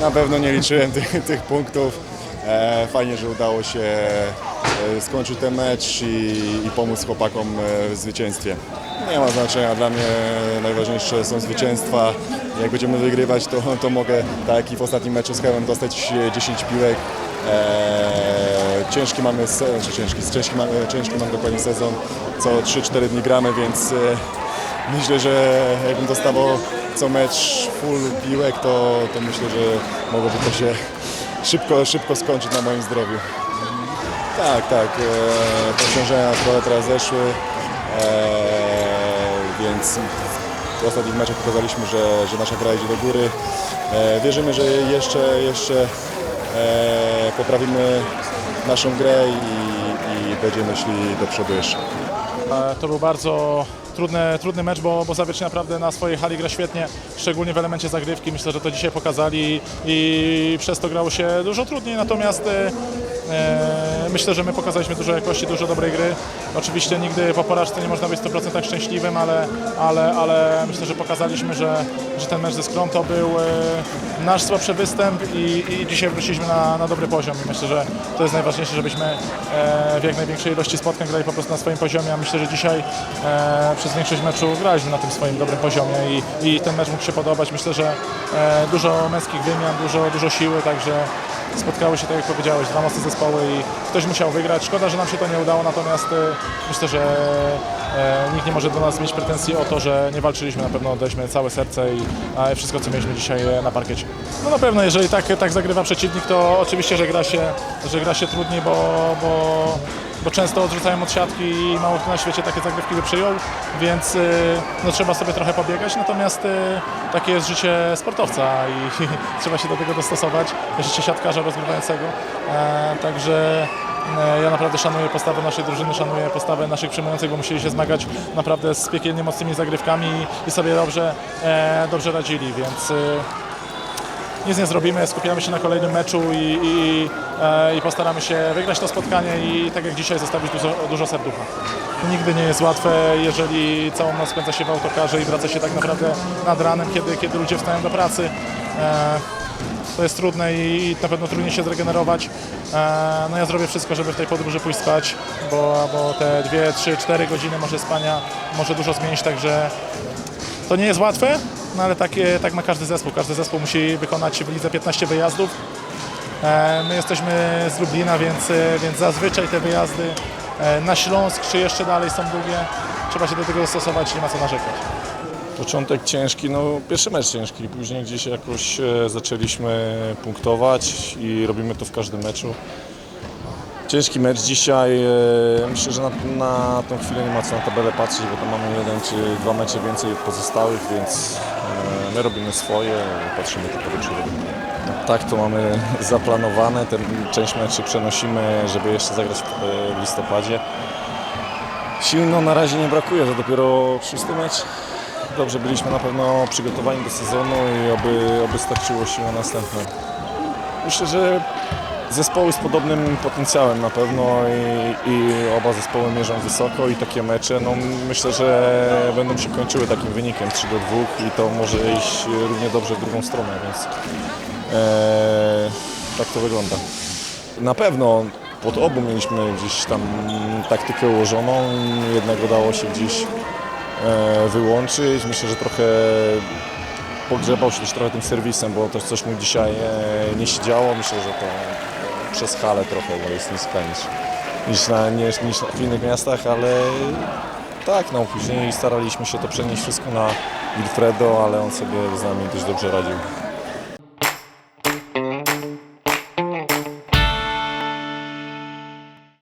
Na pewno nie liczyłem tych, tych punktów. E, fajnie, że udało się e, skończyć ten mecz i, i pomóc chłopakom e, w zwycięstwie. Nie ma znaczenia, dla mnie najważniejsze są zwycięstwa. Jak będziemy wygrywać, to, to mogę, tak i w ostatnim meczu z Chełmem, dostać e, 10 piłek. E, ciężki mamy, se- czy ciężki, ciężki mamy, ciężki mamy dokładnie sezon, co 3-4 dni gramy, więc e, myślę, że jakbym dostawał co mecz full piłek, to, to myślę, że mogłoby to się szybko, szybko skończyć na moim zdrowiu. Tak, tak, e, trochę teraz zeszły, e, więc w ostatnich meczach pokazaliśmy, że, że nasza gra idzie do góry. E, wierzymy, że jeszcze, jeszcze e, poprawimy naszą grę i, i będziemy szli do przodu jeszcze. E, To był bardzo trudny, trudny mecz, bo, bo Zawiercie naprawdę na swojej hali gra świetnie, szczególnie w elemencie zagrywki. Myślę, że to dzisiaj pokazali i przez to grało się dużo trudniej, natomiast e, myślę, że my pokazaliśmy dużo jakości, dużo dobrej gry. Oczywiście nigdy po porażce nie można być w 100% szczęśliwym, ale, ale, ale myślę, że pokazaliśmy, że, że ten mecz ze Skrą to był e, nasz słabszy występ i, i dzisiaj wróciliśmy na, na dobry poziom i myślę, że to jest najważniejsze, żebyśmy e, w jak największej ilości spotkań grali po prostu na swoim poziomie, a myślę, że dzisiaj e, przez większość meczu graliśmy na tym swoim dobrym poziomie i, i ten mecz mógł się podobać. Myślę, że e, dużo męskich wymian, dużo, dużo siły, także spotkały się, tak jak powiedziałeś, dwa mocne zespoły i ktoś musiał wygrać. Szkoda, że nam się to nie udało, natomiast e, myślę, że e, nikt nie może do nas mieć pretensji o to, że nie walczyliśmy, na pewno oddaliśmy całe serce i wszystko, co mieliśmy dzisiaj e, na parkiecie. No na pewno, jeżeli tak, tak zagrywa przeciwnik, to oczywiście, że gra się, że gra się trudniej, bo, bo, bo często odrzucają od siatki i mało kto na świecie takie zagrywki by przyjął, więc y, no, trzeba sobie trochę pobiegać, natomiast y, takie jest życie sportowca i trzeba się do tego dostosować, życie siatkarza rozgrywającego, e, także e, ja naprawdę szanuję postawę naszej drużyny, szanuję postawę naszych przyjmujących, bo musieli się zmagać naprawdę z piekielnie mocnymi zagrywkami i, sobie dobrze, e, dobrze radzili, więc y, nic nie zrobimy, skupiamy się na kolejnym meczu i, i, i postaramy się wygrać to spotkanie i tak jak dzisiaj zostawić dużo, dużo serducha. Nigdy nie jest łatwe, jeżeli całą noc spędza się w autokarze i wraca się tak naprawdę nad ranem, kiedy, kiedy ludzie wstają do pracy. E, to jest trudne i na pewno trudniej się zregenerować. E, no ja zrobię wszystko, żeby w tej podróży pójść spać, bo, bo te 2, 3, 4 godziny może spania może dużo zmienić, także to nie jest łatwe, no ale takie, tak ma każdy zespół. Każdy zespół musi wykonać w lidze 15 wyjazdów. E, My jesteśmy z Lublina, więc, e, więc zazwyczaj te wyjazdy e, na Śląsk czy jeszcze dalej są długie. Trzeba się do tego dostosować, nie ma co narzekać. Początek ciężki, no pierwszy mecz ciężki, później gdzieś jakoś zaczęliśmy punktować i robimy to w każdym meczu. Ciężki mecz dzisiaj, e, myślę, że na, na tą chwilę nie ma co na tabelę patrzeć, bo tam mamy jeden czy dwa mecze więcej od pozostałych, więc e, my robimy swoje, patrzymy tylko do przodu. Tak, to mamy zaplanowane, ten część meczy przenosimy, żeby jeszcze zagrać w, e, listopadzie. Sił no, na razie nie brakuje, to dopiero szósty mecz. Dobrze byliśmy na pewno przygotowani do sezonu i oby, oby starczyło sił na następne. Myślę, że zespoły z podobnym potencjałem na pewno i, i oba zespoły mierzą wysoko i takie mecze, no myślę, że będą się kończyły takim wynikiem 3 do 2 i to może iść równie dobrze w drugą stronę, więc e, tak to wygląda. Na pewno pod obu mieliśmy gdzieś tam taktykę ułożoną, jednego dało się gdzieś e, wyłączyć. Myślę, że trochę pogrzebał się też trochę tym serwisem, bo też coś mu dzisiaj e, nie siedziało. Myślę, że to przez halę trochę bo jest niska niż, niż, na, niż, niż w innych miastach, ale tak, no później staraliśmy się to przenieść wszystko na Wilfredo, ale on sobie z nami dość dobrze radził.